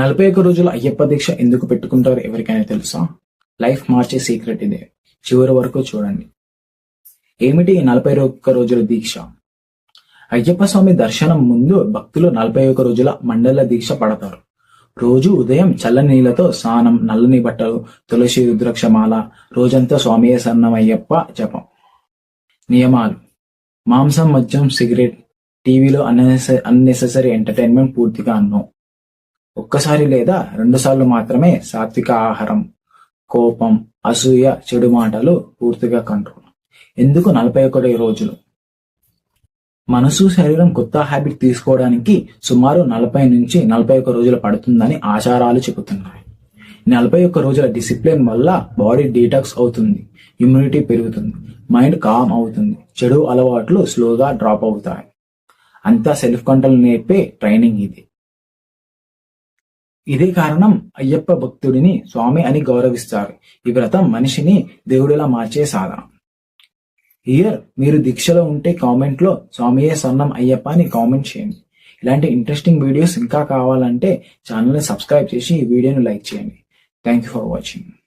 నలభై ఒక్క రోజుల అయ్యప్ప దీక్ష ఎందుకు పెట్టుకుంటారు ఎవరికైనా తెలుసా? లైఫ్ మార్చే సీక్రెట్ ఇదే. చివరి వరకు చూడండి. ఏమిటి నలభై ఒక్క రోజుల దీక్ష? అయ్యప్ప స్వామి దర్శనం ముందు భక్తులు నలభై ఒక్క రోజుల మండల దీక్ష పడతారు. రోజు ఉదయం చల్లని నీళ్ళతో స్నానం నల్లని బట్టలు తులసి రుద్రక్షమాల రోజంతా స్వామియే సన్నం అయ్యప్ప జపం. నియమాలు. మాంసం మద్యం సిగరెట్ టీవీలో అన్నెసెసరీ ఎంటర్టైన్మెంట్ పూర్తిగా అన్నో. ఒక్కసారి లేదా రెండుసార్లు మాత్రమే సాత్విక ఆహారం కోపం అసూయ చెడు మాటలు పూర్తిగా కంట్రోల్ ఎందుకు నలభై ఒకటి రోజులు? మనసు శరీరం కొత్త హ్యాబిట్ తీసుకోవడానికి సుమారు నలభై నుంచి నలభై ఒక్క రోజులు పడుతుందని ఆచారాలు చెబుతున్నాయి. నలభై ఒక్క రోజుల డిసిప్లిన్ వల్ల బాడీ డీటాక్స్ అవుతుంది ఇమ్యూనిటీ పెరుగుతుంది మైండ్ కామ్ అవుతుంది చెడు అలవాట్లు స్లోగా డ్రాప్ అవుతాయి. అంతా సెల్ఫ్ కంట్రోల్ నేర్పే ట్రైనింగ్ ఇది. ఇదే కారణం అయ్యప్ప భక్తుడిని స్వామి అని గౌరవిస్తారు. ఈ వ్రతం మనిషిని దేవుడిలా మార్చే సాధనం. ఇయర్ మీరు దీక్షలో ఉంటే కామెంట్లో స్వామియే సన్నం అయ్యప్ప అని కామెంట్ చేయండి. ఇలాంటి ఇంట్రెస్టింగ్ వీడియోస్ ఇంకా కావాలంటే ఛానల్ని సబ్స్క్రైబ్ చేసి ఈ వీడియోని లైక్ చేయండి. Thank you for watching